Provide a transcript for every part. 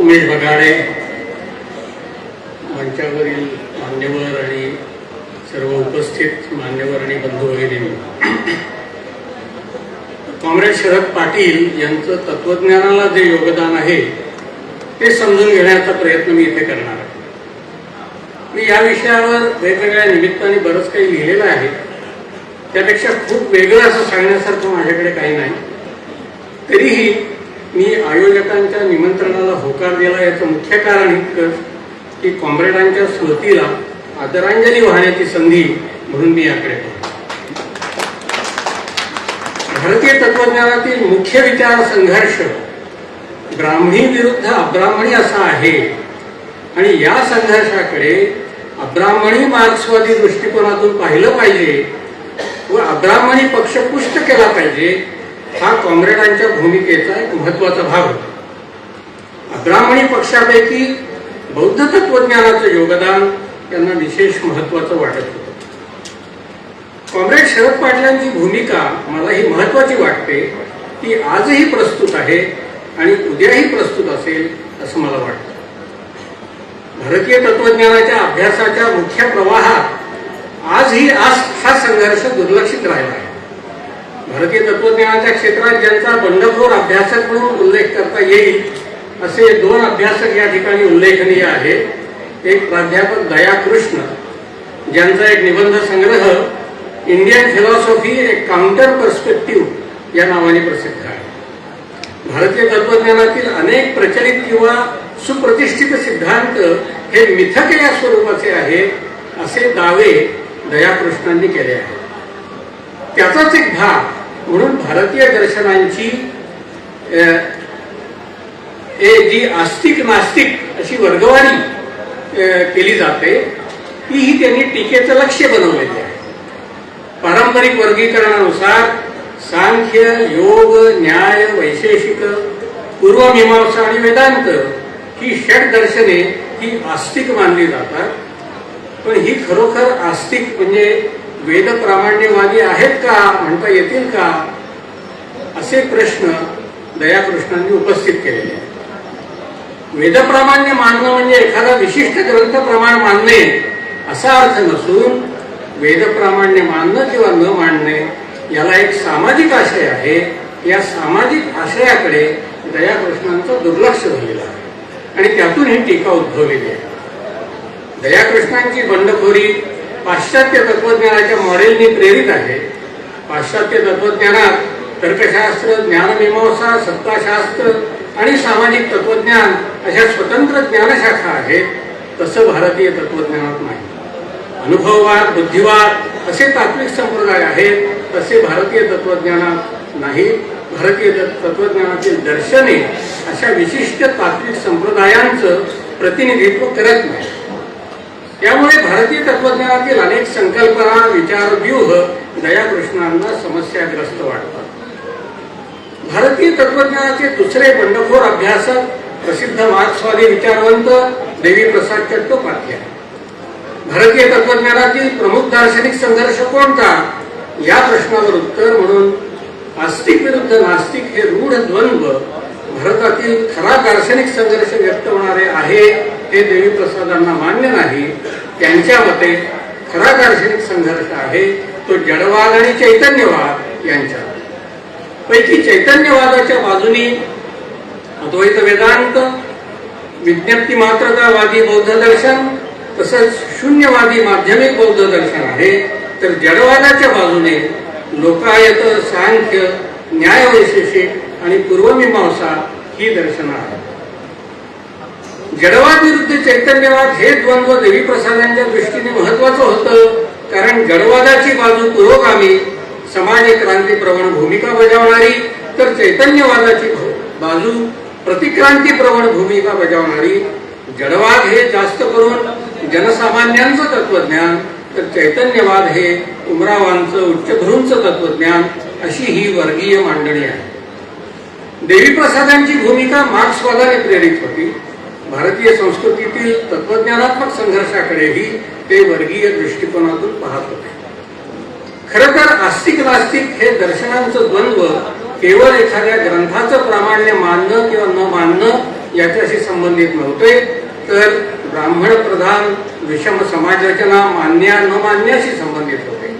उमेश बगाडे मंचावरील मान्यवर आणि सर्व उपस्थित मान्यवर आणि बंधू भगिनी कॉम्रेड शरद पाटील यांचं तत्वज्ञानाला जे योगदान आहे ते समजून घेण्याचा प्रयत्न मी इथे करणार आहे. मी या विषयावर वेगवेगळ्या निमित्ताने बरंच काही लिहिलेलं आहे. त्यापेक्षा खूप वेगळं असं सांगण्यासारखं माझ्याकडे काही नाही. तरीही मी आयोजकांच्या निमंत्रणाला होकार दिला. याचं मुख्य कारण इतकंच की कॉम्रेडांच्या स्मृतीला आदरांजली वाहण्याची संधी म्हणून मी याकडे भारतीय तत्वज्ञानातील मुख्य विचार संघर्ष ब्राह्मणी विरुद्ध अब्राह्मणी असा आहे. आणि या संघर्षाकडे अब्राह्मणी मार्क्सवादी दृष्टिकोनातून पाहिलं पाहिजे व अब्राह्मणी पक्ष पुष्ट केला पाहिजे हा कॉम्रेडांच्या भूमिकेचा एक महत्त्वाचा भाग होता. अब्राह्मणी पक्षापैकी बौद्ध तत्वज्ञानाचं योगदान त्यांना विशेष महत्वाचं वाटत होतं. कॉम्रेड शरद पाटलांची भूमिका मला ही महत्वाची वाटते ती आजही प्रस्तुत आहे आणि उद्याही प्रस्तुत असेल असं मला वाटतं. भारतीय तत्वज्ञानाच्या अभ्यासाच्या मुख्य प्रवाहात आजही आज हा संघर्ष दुर्लक्षित राहिला आहे. भारतीय तत्वज्ञानाच्या क्षेत्रात ज्यांचा बंडखोर अभ्यासक म्हणून उल्लेख करता येईल असे दोन अभ्यासक या ठिकाणी उल्लेखनीय आहेत. एक प्राध्यापक दया कृष्ण ज्यांचा एक निबंध संग्रह इंडियन फिलॉसॉफी एक काउंटर पर्स्पेक्टिव्ह या नावाने प्रसिद्ध आहे. भारतीय तत्वज्ञानातील अनेक प्रचलित किंवा सुप्रतिष्ठित सिद्धांत हे मिथक या स्वरूपाचे आहेत असे दावे दयाकृष्णांनी केले आहेत. त्याचाच एक भाग म्हणून भारतीय दर्शनांची ए जी आस्तिक नास्तिक अशी वर्गवारी केली जाते ती ही त्यांनी टीकेचं लक्ष बनवलेली आहे. पारंपरिक वर्गीकरणानुसार सांख्य योग न्याय वैशेषिक पूर्वमीमांसा आणि वेदांत ही षट दर्शने ही आस्तिक मानली जातात. पण ही खरोखर आस्तिक म्हणजे वेद प्रामाण्यवादी आहेत का? म्हणता येतील का? असे प्रश्न दयाकृष्णांनी उपस्थित केलेले आहेत. वेदप्रामाण्य मानणं म्हणजे एखादा विशिष्ट ग्रंथ प्रमाण मानणे असा अर्थ नसून वेदप्रामाण्य मानणं किंवा न मानणे याला एक सामाजिक आशय आहे. या सामाजिक आशयाकडे दयाकृष्णांचं दुर्लक्ष झालेलं आहे. आणि त्यातून ही टीका उद्भवलेली आहे. दयाकृष्णांची बंडखोरी पाश्चात्य तत्वज्ञानाच्या मॉडेलनी प्रेरित आहे. पाश्चात्य तत्वज्ञानात तर्कशास्त्र ज्ञानमीमांसा सत्ताशास्त्र आणि सामाजिक तत्वज्ञान अशा स्वतंत्र ज्ञानशाखा आहेत तसं भारतीय तत्वज्ञानात नाही. अनुभववाद बुद्धिवाद असे तात्विक संप्रदाय आहेत तसे भारतीय तत्वज्ञानात नाही. भारतीय तत्वज्ञानातील दर्शने अशा विशिष्ट तात्विक संप्रदायांचं प्रतिनिधित्व करत नाही त्यामुळे भारतीय तत्वज्ञानातील अनेक संकल्पना विचारव्यूह दयाकृष्णांना समस्याग्रस्त वाटतात. भारतीय तत्वज्ञानाचे दुसरे बंडखोर अभ्यासक प्रसिद्ध मार्क्सवादी विचारवंत देवीप्रसाद चट्टोपाध्याय. भारतीय तत्वज्ञानातील प्रमुख दार्शनिक संघर्ष कोणता? या प्रश्नावर उत्तर म्हणून आस्तिक विरुद्ध नास्तिक हे रूढ द्वंद्व भारतातील खरा दार्शनिक संघर्ष व्यक्त होणारे आहे हे देवीप्रसादांना मान्य नाही त्यांच्या मते खरा दार्शनिक संघर्ष आहे तो जडवाद आणि चैतन्यवाद यांच्या पैकी चैतन्यवादाच्या बाजूनी अद्वैत वेदांत विज्ञप्ती मात्रतावादी बौद्ध दर्शन तसंच शून्यवादी माध्यमिक बौद्ध दर्शन आहे तर जडवादाच्या बाजूने लोकायत सांख्य न्यायवैशेषिक आणि पूर्वमीमांसा ही दर्शनं आहेत. जडवाविरुद्ध चैतन्यवाद हे द्वंद्व देवीप्रसादांच्या दृष्टीने महत्वाचं होतं. कारण जडवादाची बाजू पुरोगामी समाज क्रांती प्रवण भूमिका बजावणारी तर चैतन्यवादाची बाजू प्रतिक्रांती प्रवण भूमिका बजावणारी जडवाद हे जास्त करून जनसामान्यांचं तत्वज्ञान तर चैतन्यवाद हे उमरावांचं उच्चभ्रूंचं तत्वज्ञान अशी ही वर्गीय मांडणी आहे. देवीप्रसादांची भूमिका मार्क्सवादाने प्रेरित होती. भारतीय संस्कृतीतील तत्वज्ञानात्मक संघर्षाकडेही ते वर्गीय दृष्टिकोनातून पाहत होते. खर तर आस्तिक नास्तिक हे दर्शनांचं द्वंद्व केवळ एखाद्या ग्रंथाचं प्रामाण्य मानणं किंवा न मानणं याच्याशी संबंधित नव्हते तर ब्राह्मण प्रधान विषम समाजरचना मान्या न मान्याशी संबंधित होते.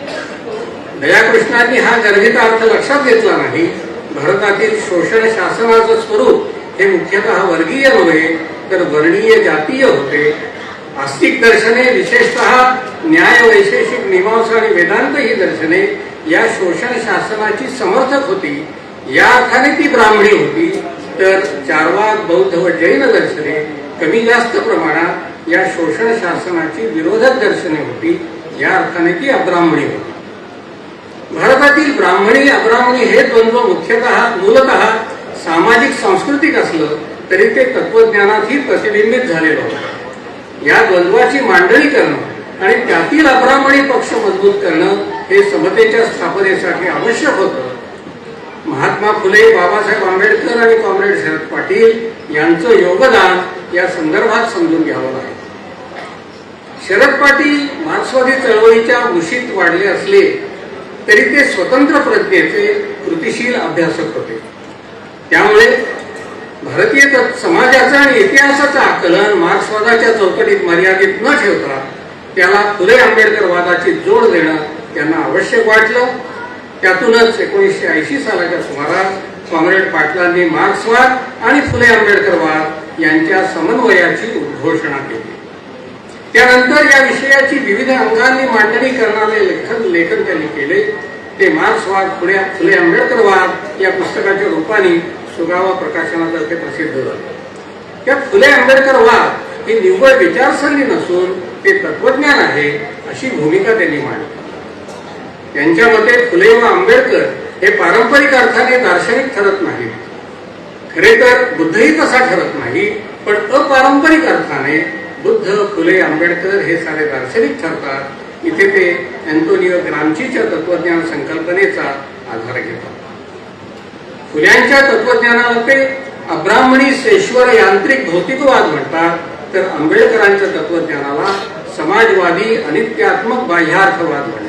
दयाकृष्णांनी हा गर्भित अर्थ लक्षात घेतला नाही. भारतातील शोषण शासनाचं स्वरूप हे मुख्यतः वर्गीय नव्हे तर वर्णीय जातीय होते. आस्तिक दर्शने विशेषतः न्याय वैशेषिक मीमांसा आणि वेदांत ही दर्शने या शोषण शासनाची समर्थक होती. या अर्थाने ती ब्राह्मणी होती. तर चारवाक बौद्ध व जैन दर्शने कमी जास्त प्रमाणात या शोषण शासनाची विरोधक दर्शने होती. या अर्थाने ती अब्राह्मणी होती. भारतातील ब्राह्मणी अब्राह्मणी हे द्वंद्व मुख्यतः मूलत सामाजिक सांस्कृतिक असलं तरी ते तत्वज्ञानातही प्रतिबिंबित झालेलं होतं. या द्वंद्वाची मांडणी करणं आणि त्यातील अप्रामाणिक पक्ष मजबूत करणं हे समतेच्या स्थापनेसाठी आवश्यक होतं. महात्मा फुले बाबासाहेब आंबेडकर आणि कॉम्रेड शरद पाटील यांचं योगदान या संदर्भात समजून घ्यावं लागेल. शरद पाटील मार्क्सवादी चळवळीच्या उशीत वाढले असले तरी ते स्वतंत्र प्रज्ञेचे कृतिशील अभ्यासक होते. त्यामुळे भारतीय समाजाचा समाजाचं आणि इतिहासाचं आकलन मार्क्सवादाच्या चौकटीत मर्यादित न ठेवता त्याला फुले आंबेडकर वादाची जोड देणं त्यांना आवश्यक वाटलं. त्यातूनच एकोणीसशे ऐंशी सालाच्या सुमारास कॉम्रेड पाटलांनी मार्क्सवाद आणि फुले आंबेडकरवाद यांच्या समन्वयाची उद्घोषणा केली. त्यानंतर या विषयाची विविध अंगांनी मांडणी करणारे लेखन लेखन त्यांनी केले. ते मार्क्सवाद फुले फुले आंबेडकरवाद या पुस्तकाच्या रूपाने सुगावा प्रकाशनातर्फे प्रसिद्ध झालं. त्या फुले आंबेडकरवाद ही निव्वळ विचारसरणी नसून ते तत्वज्ञान आहे अशी भूमिका त्यांनी मांडली. त्यांच्या मते फुले व आंबेडकर हे पारंपरिक अर्थाने दार्शनिक ठरत नाहीत. खरे तर बुद्धही तसा ठरत नाही पण अपारंपरिक अर्थाने बुद्ध फुले आंबेडकर हे सारे दार्शनिक ठरतात. इथे ते अँटोनिओ ग्रामचीच्या तत्वज्ञान संकल्पनेचा आधार घेतात. फुल्यांच्या तत्वज्ञानाला ते अब्राह्मणी सेश्वर यांत्रिक भौतिकवाद म्हणतात तर आंबेडकरांच्या तत्वज्ञानाला समाजवादी अनित्यात्मक बाह्यार्थवाद म्हणे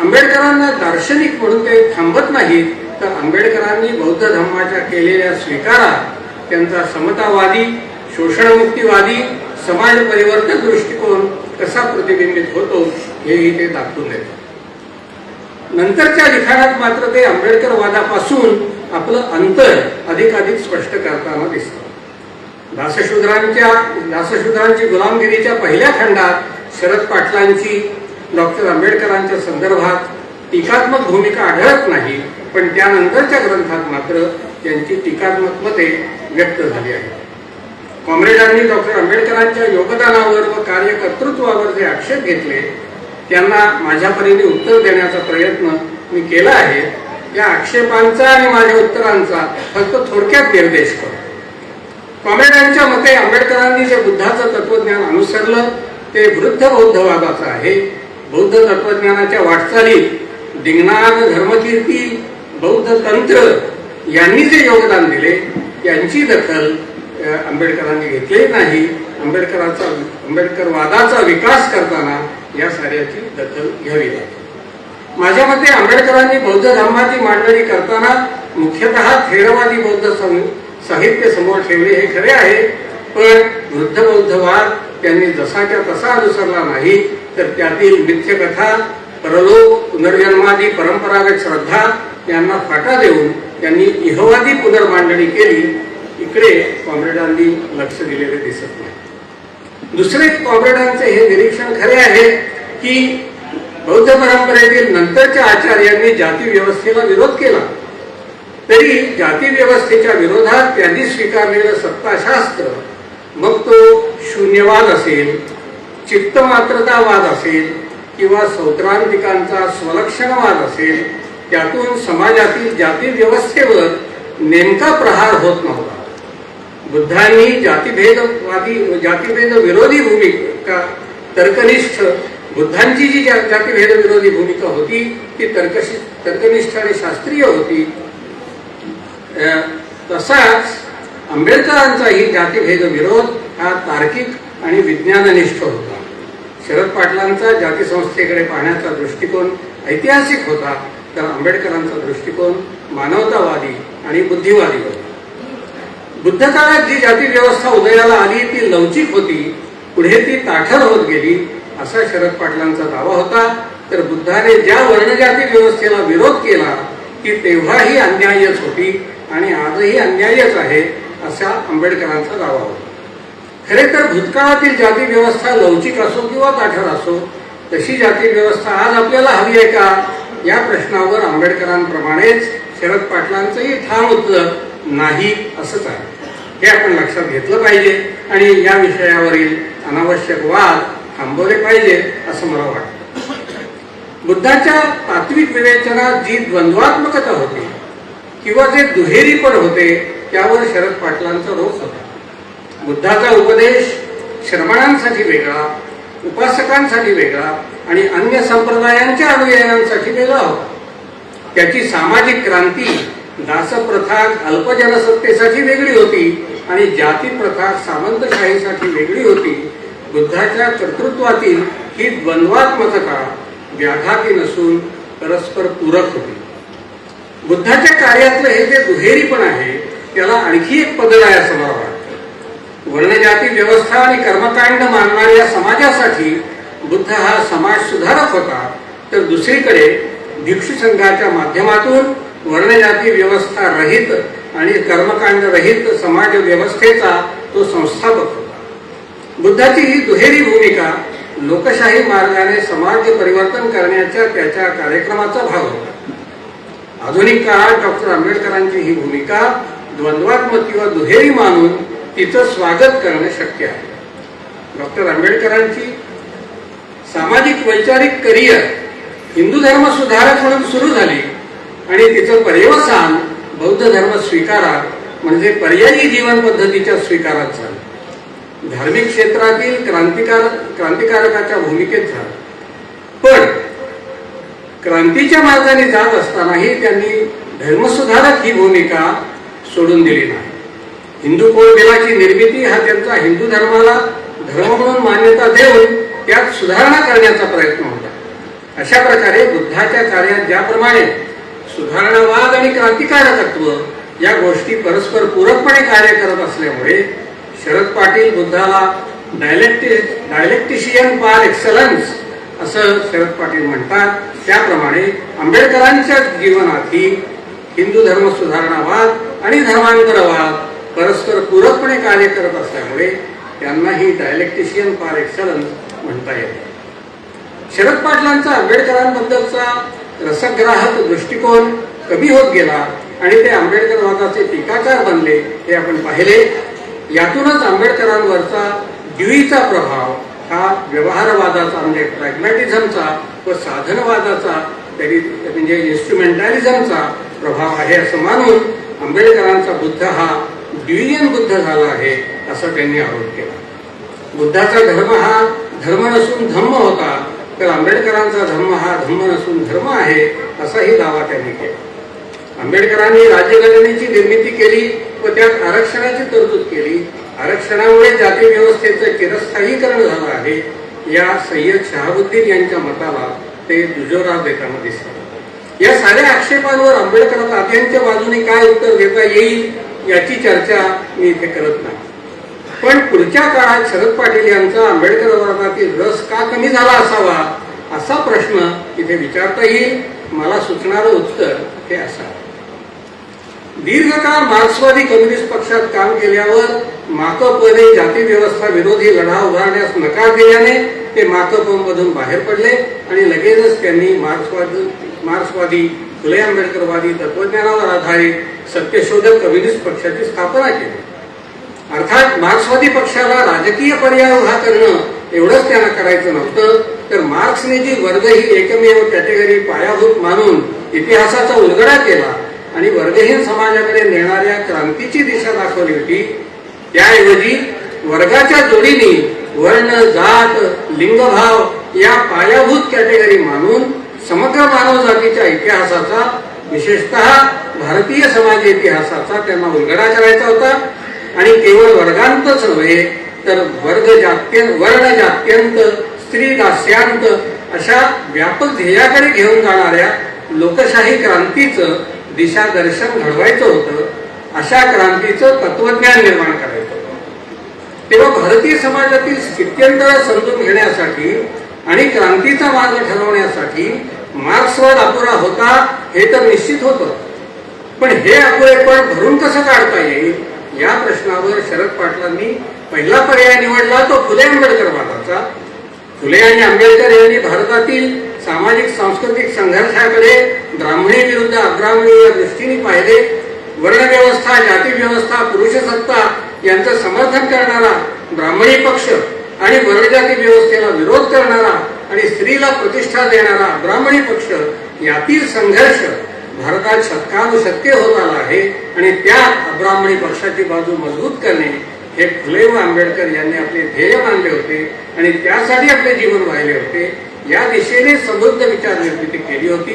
आंबेडकरांना दार्शनिक म्हणून ते थांबत नाहीत तर आंबेडकरांनी बौद्ध धर्माच्या केलेल्या स्वीकारात त्यांचा समतावादी शोषणमुक्तीवादी समाज परिवर्तक दृष्टिकोन कसा प्रतिबिंबित होतो हेही ते दाखवून देतात. नंतरच्या लिखाणात मात्र ते आंबेडकर वादापासून आपलं अंतर अधिकाधिक स्पष्ट करताना दिसतं. दासशूद्रांच्या दासशूद्रांची गुलामगिरीच्या पहिल्या खंडात शरद पाटलांची डॉक्टर आंबेडकरांच्या संदर्भात टीकात्मक भूमिका आढळत नाही पण त्यानंतरच्या ग्रंथात मात्र त्यांची टीकात्मक मते व्यक्त झाली आहेत. कॉम्रेडांनी डॉक्टर आंबेडकरांच्या योगदानावर व कार्यकर्तृत्वावर जे आक्षेप घेतले त्यांना माझ्या परीने उत्तर देण्याचा प्रयत्न मी केला आहे. या आक्षेपांचा आणि माझ्या उत्तरांचा फक्त थोडक्यात निर्देश करतो कॉमेड्यांच्या मते आंबेडकरांनी जे बुद्धाचं तत्वज्ञान अनुसरलं ते वृद्ध बौद्धवादाचं आहे. बौद्ध तत्वज्ञानाच्या वाटचालीत दिंगनाग धर्मकीर्ती बौद्ध तंत्र यांनी जे योगदान दिले यांची दखल आंबेडकरांनी घेतली नाही. आंबेडकरांचा आंबेडकरवादाचा विकास करताना या साऱ्याची दखल घ्यावी लागते. माझ्या मते आंबेडकरांनी बौद्ध धर्माची मांडणी करताना मुख्यतः थेरवादी बौद्ध साहित्य समोर ठेवले हे खरे आहे पण वृद्ध बौद्धवाद त्यांनी जसाच्या तसा अनुसरला नाही तर त्यातील मिथ्यकथा परलोक पुनर्जन्मादी परंपरागत श्रद्धा यांना फाटा देऊन त्यांनी इहवादी पुनर्मांडणी केली. इकडे कॉम्रेडांनी लक्ष दिलेले दिसत नाही. दुसरे कॉम्रेडांचे हे निरीक्षण खरे आहे की बौद्ध परंपरेतील नंतरच्या आचार्यांनी जाती व्यवस्थेला विरोध केला. तरी जाती व्यवस्थेच्या विरोधात त्यांनी स्वीकारलेलं सत्ताशास्त्र मग तो शून्यवाद असेल चित्तमात्रतावाद असेल किंवा सौत्रांतिकांचा स्वलक्षणवाद असेल त्यातून समाजातील जाती व्यवस्थेवर नेमका प्रहार होत नव्हता. बुद्धांनी जातीभेदवादी जातीभेद विरोधी भूमिका तर्कनिष्ठ बुद्धांची जी जातीभेद विरोधी भूमिका होती ती तर्कशी तर्कनिष्ठ आणि शास्त्रीय होती. तसाच आंबेडकरांचाही जातीभेद विरोध हा तार्किक आणि विज्ञाननिष्ठ होता. शरद पाटलांचा जातीसंस्थेकडे पाहण्याचा दृष्टिकोन ऐतिहासिक होता तर आंबेडकरांचा दृष्टिकोन मानवतावादी आणि बुद्धिवादी होता. बुद्ध काळात जी जाती व्यवस्था उदयाला आली ती लवचिक होती पुढे ती ताठर होत गेली असा शरद पाटलांचा दावा होता. तर बुद्धाने ज्या वर्णजाती व्यवस्थेला विरोध केला ती तेव्हाही अन्यायच होती आणि आजही अन्यायच आहे असा आंबेडकरांचा दावा होता. खरे तर भूतकाळातील जाती व्यवस्था लवचिक असो किंवा ताठर असो तशी जाती व्यवस्था आज आपल्याला हवी आहे का? या प्रश्नावर आंबेडकरांप्रमाणेच शरद पाटलांचंही ठाम उत्तर नाही असंच आहे. हे आपण लक्षात घेतलं पाहिजे. आणि या विषयावरील अनावश्यक वाद थांबवले पाहिजे असं मला वाटतं. बुद्धाच्या तात्विक विवेचनात जी द्वंद्वात्मकता होती किंवा जे दुहेरीपण होते त्यावर शरद पाटलांचा रोख होता. बुद्धाचा उपदेश श्रमणांसाठी वेगळा उपासकांसाठी वेगळा आणि अन्य संप्रदायांच्या अनुयायांसाठी वेगळा होता. त्याची सामाजिक क्रांती दासप्रथा अल्पजनसत्तेसाठी वेगळी होती आणि जाती प्रथा सामंतशाहीसाठी वेगळी होती. बुद्धाच्या कर्तृत्वातील ही द्वंद्वात्मकता व्याघाती नसून परस्पर पूरक होती. बुद्धाच्या कार्यातलं हे जे दुहेरीपण आहे त्याला आणखी एक पदर आहे असं मला वाटतं. वर्णजाती व्यवस्था आणि कर्मकांड मानणाऱ्या समाजासाठी बुद्ध हा समाज सुधारक होता. तर दुसरीकडे भिक्षू संघाच्या माध्यमातून वर्णजाती व्यवस्था रहित आणि कर्मकांड रहित समाज व्यवस्थेचा तो संस्थापक होता. बुद्धाची ही दुहेरी भूमिका लोकशाही मार्गाने समाज परिवर्तन करण्याच्या त्याच्या कार्यक्रमाचा भाग होता. आधुनिक काळात डॉक्टर आंबेडकरांची ही भूमिका द्वंद्वात्मक किंवा दुहेरी मानून तिचं स्वागत करणं शक्य आहे. डॉक्टर आंबेडकरांची सामाजिक वैचारिक करिअर हिंदू धर्म सुधारक म्हणून सुरू झाली. आणि तिचं पर्यवसान बौद्ध धर्म स्वीकारा म्हणजे पर्यायी जीवन पद्धतीच्या स्वीकारात झालं. धार्मिक क्षेत्रातील क्रांतिकार क्रांतिकारकाच्या भूमिकेत झालं. पण क्रांतीच्या मार्गाने जात असतानाही त्यांनी धर्मसुधारक ही भूमिका सोडून दिली नाही. हिंदू कोळ बिलाची निर्मिती हा त्यांचा हिंदू धर्माला धर्म म्हणून मान्यता देऊन त्यात सुधारणा करण्याचा प्रयत्न होता. अशा प्रकारे बुद्धाच्या कार्यात ज्याप्रमाणे सुधारणावाद आणि क्रांतिकारकत्व या गोष्टी परस्पर पूरकपणे कार्य करत असल्यामुळे शरद पाटील बुद्धाला डायलेक्टि डायलेक्टिशियन पार एक्सलन्स असं शरद पाटील म्हणतात. त्याप्रमाणे आंबेडकरांच्या जीवनातही हिंदू धर्म सुधारणावाद आणि धर्मांतरवाद परस्पर पूरकपणे कार्य करत असल्यामुळे त्यांनाही डायलेक्टिशियन पार एक्सलन्स म्हणता येते. शरद पाटलांचा आंबेडकरांबद्दलचा रसग्राहक दृष्टिकोन कमी होत गेला आणि ते आंबेडकरवादाचे टीकाकार बनले हे आपण पाहिले. यातूनच आंबेडकरांवरचा द्युईचा प्रभाव हा व्यवहारवादाचा म्हणजे प्रॅग्मॅटिझमचा व साधनवादाचा तरी म्हणजे इन्स्ट्रुमेंटॅलिझमचा प्रभाव आहे असं मानून आंबेडकरांचा बुद्ध हा द्वियन बुद्ध झाला आहे असं त्यांनी आरोप केला. बुद्धाचा धर्म हा धर्म नसून धम्म होता तर आंबेडकरांचा धर्म हा धम्म नसून धर्म आहे असाही दावा त्यांनी केला. आंबेडकरांनी राज्यघटनेची निर्मिती केली व त्यात आरक्षणाची तरतूद केली. आरक्षणामुळे जाती व्यवस्थेचं चिरस्थायीकरण झालं आहे. या सय्यद शहाबुद्दीन यांच्या मताला ते दुजोरा देताना दिसतात. या साऱ्या आक्षेपांवर आंबेडकर तात्यांच्या बाजूने काय उत्तर देता येईल याची चर्चा मी इथे करत नाही. पण पुढच्या काळात शरद पाटील यांचा आंबेडकर वर्गातील रस का कमी झाला असावा असा प्रश्न इथे विचारता येईल. मला सुचणारं उत्तर हे असावं दीर्घकाळ मार्क्सवादी कम्युनिस्ट पक्षात काम केल्यावर माकपने जाती व्यवस्था विरोधी लढा उभारण्यास नकार दिल्याने ते मधून बाहेर पडले आणि लगेचच त्यांनी मार्क्सवादी मार्क्सवादी फुले आंबेडकरवादी तत्वज्ञानावर आधारित सत्यशोधक कम्युनिस्ट पक्षाची स्थापना केली. अर्थात मार्क्सवादी पक्षाला राजकीय पर्याय उभा करणं एवढंच त्यांना करायचं नव्हतं. तर मार्क्सने जी वर्ग ही एकमेव कॅटेगरी पायाभूत मानून इतिहासाचा उलगडा केला आणि वर्गहीन समाजाकडे नेणाऱ्या क्रांतीची दिशा दाखवली होती त्याऐवजी वर्गाच्या जोडीने वर्ण जात लिंगभाव या पायाभूत कॅटेगरी मानून समग्र मानव जातीच्या इतिहासाचा विशेषतः भारतीय समाज इतिहासाचा त्यांना उलगडा करायचा होता. आणि केवळ वर्गांतच नव्हे तर वर्ग जात्यंत वर्ण जात्यंत स्त्री दास्यांत अशा व्यापक ध्येयाकडे घेऊन जाणाऱ्या लोकशाही क्रांतीचं दिशादर्शन घडवायचं होतं अशा क्रांतीचं तत्वज्ञान निर्माण करायचं तेव्हा भारतीय समाजातील स्थित्यंतर समजून घेण्यासाठी आणि क्रांतीचा मार्ग ठरवण्यासाठी मार्क्सवाद अपुरा होता हे तर निश्चित होतं. पण हे अपुरेपण भरून कसं काढता येईल? या प्रश्नावर शरद पाटलांनी पहिला पर्याय निवडला तो फुले आंबेडकरवादाचा फुले आणि आंबेडकर यांनी भारतातील सामाजिक सांस्कृतिक संघर्षाकडे ब्राह्मणी विरुद्ध अब्राह्मणी या दृष्टीने पाहिले. वर्णव्यवस्था जाती व्यवस्था पुरुषसत्ता यांचं समर्थन करणारा ब्राह्मणी पक्ष आणि वर्णजाती व्यवस्थेला विरोध करणारा आणि स्त्रीला प्रतिष्ठा देणारा ब्राह्मणी पक्ष यातील संघर्ष भारतात शतकानुशतके होत आला आहे आणि त्या अब्राह्मणी पक्षाची बाजू मजबूत करणे हे फुले व आंबेडकर यांनी आपले ध्येय मानले होते आणि त्यासाठी आपले जीवन वाहिले होते. या दिशेने समृद्ध विचार निर्मिती केली होती.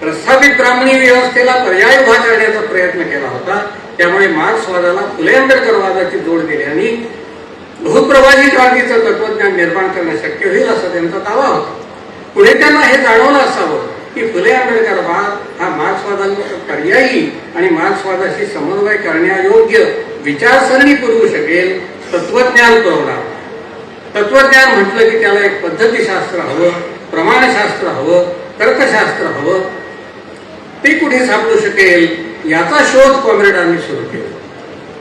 प्रस्थापित ब्राह्मणी व्यवस्थेला पर्याय उभा करण्याचा प्रयत्न केला होता. त्यामुळे मार्क्सवादाला फुले आंबेडकरवादाची जोड दिल्याने बहुप्रवाही क्रांतीचं तत्वज्ञान निर्माण करणं शक्य होईल असा त्यांचा दावा होता. पुढे त्यांना हे जाणवलं असावं की फुले आंबेडकरवाद हा मार्क्सवादाला पर्यायी आणि मार्क्सवादाशी समन्वय करण्यायोग्य विचारसरणी पुरवू शकेल तत्वज्ञान पुरवणार. तत्वज्ञान म्हटलं की त्याला एक पद्धतीशास्त्र हवं प्रमाणशास्त्र हवं तर्कशास्त्र हवं. ते कुठे सापडू शकेल याचा शोध कॉम्रेडांनी सुरू केला.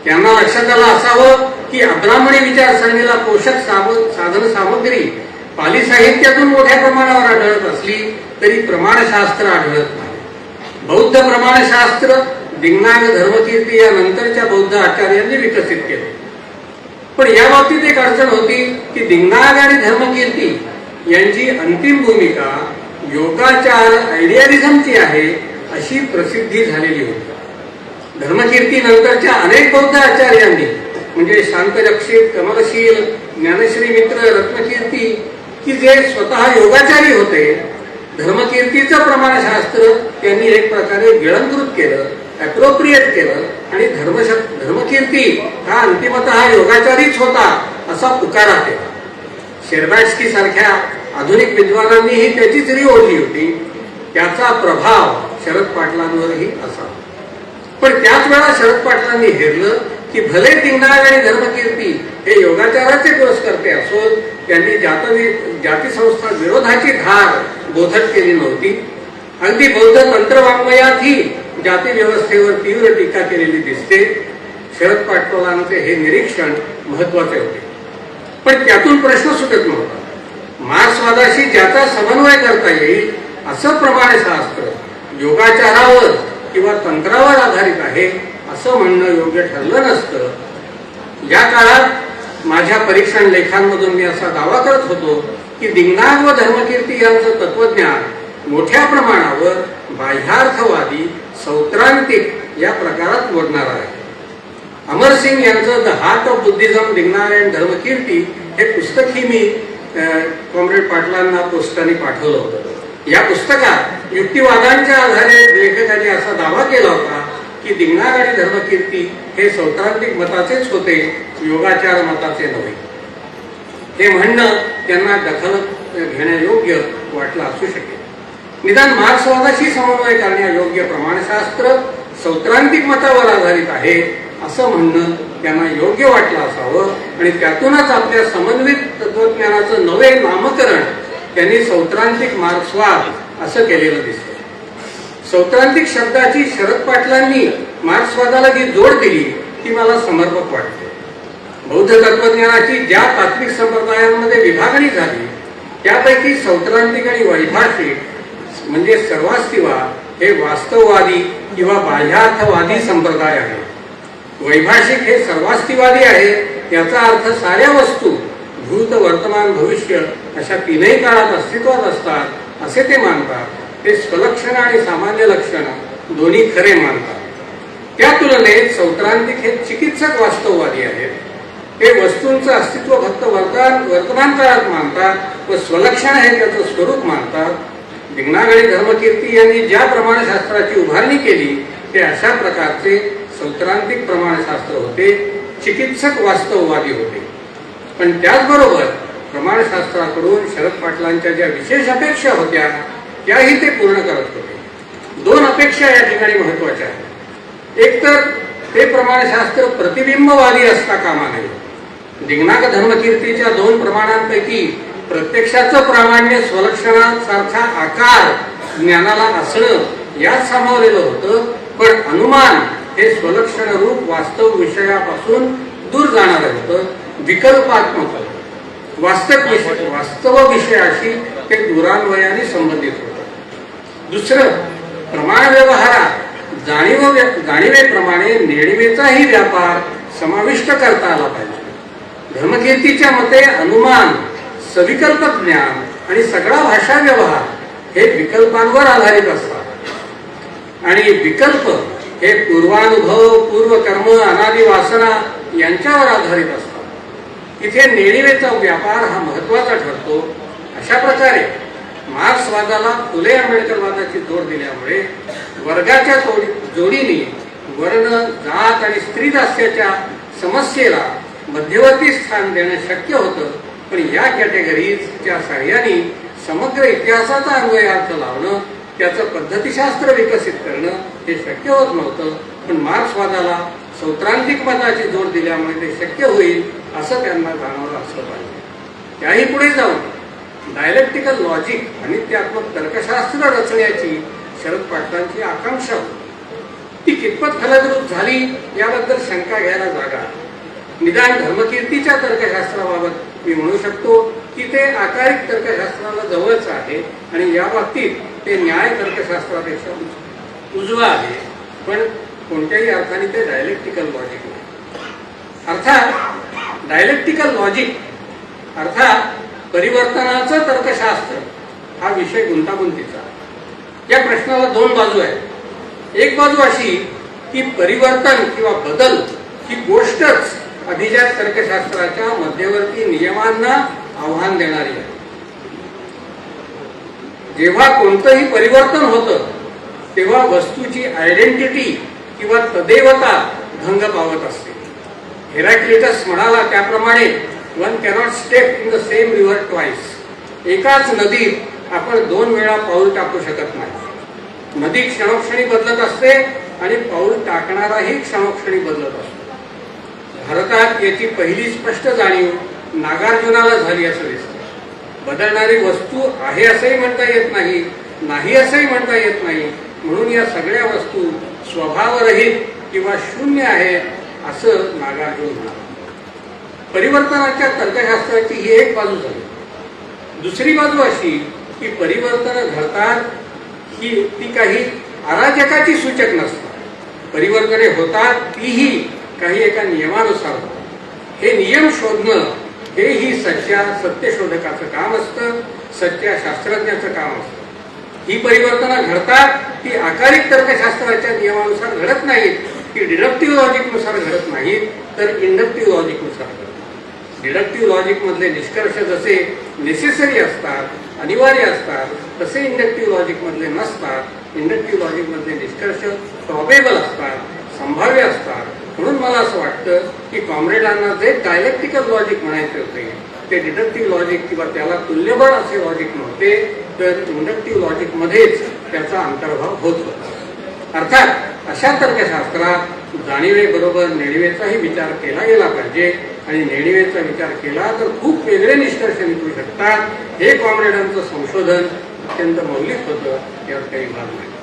त्यांना लक्षात आलं असावं की अब्राह्मणी विचारसरणीला पोषक साधन सामग्री पाली साहित्यातून मोठ्या प्रमाणावर आढळत असली तरी प्रमाणशास्त्र आढळत नाही. बौद्ध प्रमाणशास्त्र दिंगनाग धर्मकीर्ती या नंतरच्या बौद्ध आचार्यांनी विकसित केलं. पण या बाबतीत एक अडचण होती की दिंगनाग आणि धर्मकीर्ती यांची अंतिम भूमिका योगाचार आयडियालिझमची आहे अशी प्रसिद्धी झालेली होती. धर्मकीर्ती नंतरच्या अनेक बौद्ध आचार्यांनी म्हणजे शांतरक्षित कमलशील ज्ञानश्री मित्र रत्नकीर्ती की जे स्वतः योगाचारी होते धर्मकीर्तीचं प्रमाणशास्त्र त्यांनी एक प्रकारे गिळंकृत केलं अप्रोप्रिएट केलं आणि धर्मशक धर्मकीर्ती हा अंतिमत योगाचारीच होता असा पुकारा केला. शेरबॅट्स्की सारख्या आधुनिक विद्वानांनीही त्याचीच री ओढली होती त्याचा प्रभाव शरद पाटलांवरही असा पण त्याच वेळा शरद पाटलांनी हेरलं की भले तिंगनाळ आणि धर्मकीर्ती हे योगाचाराचे पुरस्कर्ते असून त्यांनी जात जाती संस्था विरोधाची धार बोधट केली नव्हती. अगदी बौद्ध तंत्रवाङ्मयातही जाती व्यवस्थेवर तीव्र टीका केलेली दिसते. शरद पाटलांचे हे निरीक्षण महत्त्वाचे होते. पण त्यातून प्रश्न सुटत नव्हता. मार्क्सवादाशी ज्याचा समन्वय करता येईल असं प्रमाणशास्त्र योगाचारावर किंवा तंत्रावर आधारित आहे असं म्हणणं योग्य ठरलं नसतं. या काळात माझ्या परीक्षण लेखांमधून मी असा दावा करत होतो की दिंगनाग व धर्मकीर्ती यांचं तत्वज्ञान मोठ्या प्रमाणावर बाह्यार्थवादी सौत्रांतिक या प्रकारात मोडणार आहे. अमरसिंग यांचं the heart of Buddhism Dignarayan Dharmakirti हे पुस्तकही मी कॉम्रेड पाटलांना पोस्टाने पाठवलं होतं. या पुस्तकात युक्तिवादांच्या आधारे लेखकांनी असा दावा केला होता की दिग्नाग आणि धर्मकीर्ती हे सौत्रांतिक मताचेच होते योगाचार मताचे नव्हे. हे म्हणणं त्यांना दखल घेण्यायोग्य वाटलं असू शकेल. निदान मार्क्सवादाशी समन्वय करण्यायोग्य प्रमाणशास्त्र सौत्रांतिक मतावर आधारित आहे असं म्हणणं त्यांना योग्य वाटलं असावं आणि त्यातूनच आपल्या समन्वित तत्वज्ञानाचं नवे नामकरण त्यांनी सौत्रांतिक मार्क्सवाद असं केलेलं दिसतं सौत्रांतिक शब्दाची शरद पाटलांनी मार्क्सवादाला जी जोड दिली ती मला समर्पक वाटते. बौद्ध तत्वज्ञानाची ज्या तात्विक संप्रदायांमध्ये विभागणी झाली त्यापैकी सौत्रांतिक आणि वैभाषिक म्हणजे सर्वास्तिवाद हे वास्तववादी किंवा बाह्यार्थवादी संप्रदाय आहे. वैभाषिक हे सर्वास्तिवादी आहे याचा अर्थ साऱ्या वस्तू भूत वर्तमान भविष्य अशा तीनही काळात अस्तित्वात असतात असे ते मानतात. ते स्वलक्षण आणि सामान्य लक्षण दोन्ही खरे मानतात. त्या तुलनेत सौत्रांतिक हे चिकित्सक वास्तववादी आहेत. ते वस्तूंचं अस्तित्व फक्त वर्तमान वर्तमान काळात मानतात व स्वलक्षण हे त्याचं स्वरूप मानतात. विज्ञान धर्मकीर्ती यांनी ज्या प्रमाणशास्त्राची उभारणी केली ते अशा प्रकारचे सौत्रांतिक प्रमाणशास्त्र होते चिकित्सक वास्तववादी होते. पण त्याचबरोबर प्रमाणशास्त्राकडून शरद पाटलांच्या ज्या विशेष अपेक्षा होत्या त्याही ते पूर्ण करत होते. दोन अपेक्षा या ठिकाणी महत्त्वाच्या आहेत. एक तर ते प्रमाणशास्त्र प्रतिबिंबवादी असता कामा नये. दिग्नाक धर्मकीर्तीच्या दोन प्रमाणांपैकी प्रत्यक्षाचं प्रामाण्य स्वलक्षणासारखा आकार ज्ञानाला असणं यात सामावलेलं होतं पण अनुमान हे स्वलक्षण रूप वास्तव विषयापासून दूर जाणार होतं विकल्पात्मक वास्तव विषय वास्तव विषयाशी ते दुरान्वयाने संबंधित होतं दुसरं प्रमाण व्यवहारात जाणीव जाणीवेप्रमाणे नेणिवेचाही व्यापार समाविष्ट करता आला पाहिजे धर्मकीर्तीच्या मते अनुमान सविकल्प ज्ञान आणि सगळा भाषा व्यवहार हे विकल्पांवर आधारित असतात. आणि विकल्प हे पूर्वानुभव पूर्वकर्म अनादि वासना यांच्यावर आधारित असतात. इथे नेणिवेचा व्यापार हा महत्त्वाचा ठरतो. अशा प्रकारे मार्क्सवादाला फुले आंबेडकरवादाची जोड दिल्यामुळे वर्गाच्या जोडी जोडीने वर्ण जात आणि स्त्री दास्याच्या समस्येला मध्यवर्ती स्थान देणं शक्य होतं. पण या कॅटेगरीजच्या सहाय्याने समग्र इतिहासाचा अन्वयार्थ लावणं त्याचं पद्धतीशास्त्र विकसित करणं हे शक्य होत नव्हतं. पण मार्क्सवादाला सौत्रांतिक मताची जोड दिल्यामुळे ते शक्य होईल असं त्यांना जाणवलं असलं पाहिजे. त्याही पुढे जाऊन डायलेक्टिकल लॉजिक आणि त्यात्मक तर्कशास्त्र रचण्याची शरद पाटलांची आकांक्षा होती. ती कितपत फलद्रूप झाली याबद्दल शंका घ्यायला जागा आहे. निदान धर्मकीर्तीच्या तर्कशास्त्राबाबत मी म्हणू शकतो की ते आकारिक तर्कशास्त्राला जवळच आहे आणि या बाबतीत ते न्याय तर्कशास्त्रापेक्षा उजवा आहे. पण कोणत्याही अर्थाने ते डायलेक्टिकल लॉजिक नाही. अर्थात डायलेक्टिकल लॉजिक अर्थात परिवर्तनाचं तर्कशास्त्र हा विषय गुंतागुंतीचा या प्रश्नाला दोन बाजू आहेत. एक बाजू अशी की परिवर्तन किंवा बदल ही गोष्टच अभिजात तर्कशास्त्राच्या मध्यवर्ती नियमांना आव्हान देणारी आहे. जेव्हा कोणतंही परिवर्तन होतं तेव्हा वस्तूची आयडेंटिटी किंवा तदेवता भंग पावत असते. हेराक्लिटस म्हणाला त्याप्रमाणे one cannot step in the same river twice एकाच नदीत आपण दोन वेळा पाऊल टाकू शकत नाही. नदी क्षणोक्षणी बदलत असते आणि पाऊल टाकणाराही क्षणोक्षणी बदलत असतो. भारतात याची पहिली स्पष्ट जाणीव नागार्जुनाला झाली असं दिसतं. बदलणारी वस्तू आहे असंही म्हणता येत नाही नाही असंही म्हणता येत नाही. म्हणून या सगळ्या वस्तू स्वभावरहित किंवा शून्य आहेत असं नागार्जुन म्हणाला. परिवर्तनाच्या तर्कशास्त्राची ही एक बाजू झाली. दुसरी बाजू अशी की परिवर्तन घडतात ही ती काही अराजकाची सूचक नसतात. परिवर्तने होतात तीही काही एका नियमानुसार हे नियम शोधणं हेही सच्च्या सत्यशोधकाचं काम असतं सच्च्या शास्त्रज्ञाचं काम असतं. ही परिवर्तनं घडतात ती आकारिक तर्कशास्त्राच्या नियमानुसार घडत नाहीत ती डिडक्टिव्ह लॉजिकनुसार घडत नाहीत तर इंडक्टिव्ह लॉजिकनुसार घडतात डिडक्टिव्ह लॉजिकमधले निष्कर्ष जसे नेसेसरी असतात अनिवार्य असतात तसे इंडक्टिव्ह लॉजिकमधले नसतात. इंडक्टिव्ह लॉजिकमधले निष्कर्ष प्रॉबेबल असतात संभाव्य असतात. म्हणून मला असं वाटतं की कॉम्रेडांना जे डायलेक्टिकल लॉजिक म्हणायचे होते ते डिडक्टिव्ह लॉजिक किंवा त्याला तुल्यबळ असे लॉजिक नव्हते तर इंडक्टिव्ह लॉजिकमध्येच त्याचा अंतर्भाव होत होता. अर्थात अशा तर्कशास्त्रात जाणीवेबरोबर नेणिवेचाही विचार केला गेला पाहिजे आणि नेणिवेचा विचार केला तर खूप वेगळे निष्कर्ष निघू शकतात. हे कॉम्रेडांचं संशोधन अत्यंत मौलिक होतं यात काही भाग नाही.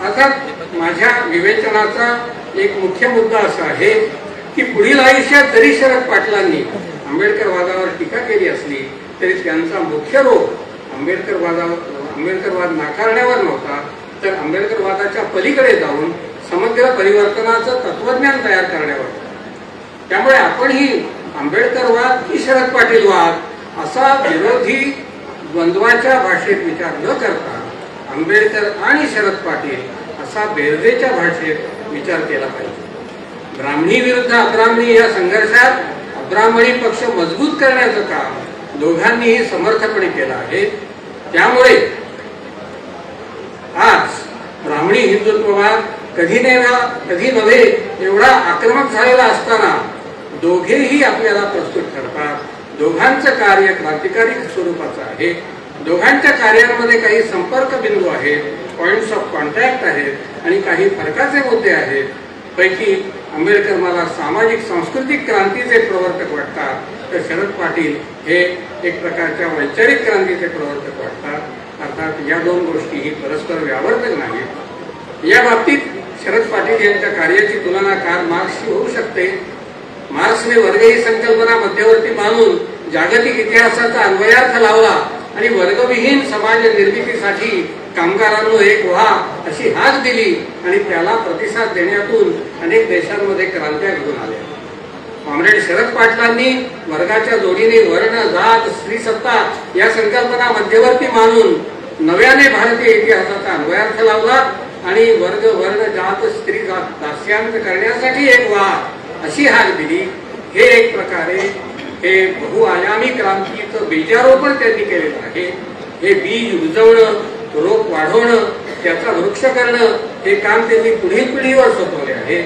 अर्थात माझ्या विवेचनाचा एक मुख्य मुद्दा असा आहे की पुढील आयुष्यात जरी शरद पाटलांनी आंबेडकरवादावर टीका केली असली तरी त्यांचा मुख्य रोग आंबेडकरवादावर आंबेडकरवाद नाकारण्यावर नव्हता. तर आंबेडकरवादाच्या पलीकडे जाऊन समग्र परिवर्तनाचं तत्वज्ञान तयार करण्यावर. त्यामुळे आपणही आंबेडकरवाद की शरद पाटील वाद असा विरोधी द्वंद्वाच्या भाषेत विचार न करता आंबेडकर आणि शरद पाटील असा बेरजेच्या भाषेत विचार केला पाहिजे. ब्राह्मणी विरुद्ध अब्राह्मणी या संघर्षात अब्राह्मणी पक्ष मजबूत करण्याचं काम दोघांनीही समर्थपणे केलं आहे. त्यामुळे आज ब्राह्मणी हिंदुत्ववाद कधी नव्हा कधी नव्हे एवढा आक्रमक झालेला असताना दोघेही आपल्याला प्रस्तुत करतात. दोघांचं कार्य क्रांतिकारी स्वरूपाचं आहे. दोघांच्या कार्यांमध्ये काही संपर्क बिंदू आहेत पॉइंट्स ऑफ कॉन्टॅक्ट आहेत आणि काही फरकाचे मुद्दे आहेत. पैकी आंबेडकर मला सामाजिक सांस्कृतिक क्रांतीचे प्रवर्तक वाटतात. तर शरद पाटील हे एक प्रकारच्या वैचारिक क्रांतीचे प्रवर्तक वाटतात. अर्थात या दोन गोष्टी ही परस्पर व्यावर्तक नाहीत. या बाबतीत शरद पाटील यांच्या कार्याची तुलना कार मार्क्सशी होऊ शकते. मार्क्सने वर्ग ही संकल्पना मध्यवर्ती मानून जागतिक इतिहासाचा अन्वयार्थ लावला. आणि वर्गविहीन समाज निर्मितीसाठी कामगारांनो एक व्हा अशी हाक दिली आणि त्याला प्रतिसाद देण्यातून अनेक देशांमध्ये क्रांत्या घडून आल्या. कॉम्रेड शरद पाटलांनी वर्गाच्या जोडीने वर्ण जात स्त्री सत्ता या संकल्पना मध्यवर्ती मानून नव्याने भारतीय इतिहासाचा अन्वयार्थ लावला आणि वर्ग वर्ण जात स्त्री जात दास्यांत करण्यासाठी एक वा अशी हाक दिली. हे एक प्रकारे हे बहुआयामी क्रांतीचं बीजारोपण त्यांनी केलेलं आहे. हे बीज रुजवणं रोप वाढवणं त्याचा वृक्ष करणं हे काम त्यांनी पुढील पिढीवर सोपवले आहे.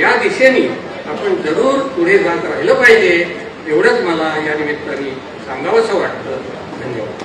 या दिशेने आपण जरूर पुढे जात राहिलं पाहिजे एवढंच मला या निमित्ताने सांगावंसं वाटतं. धन्यवाद.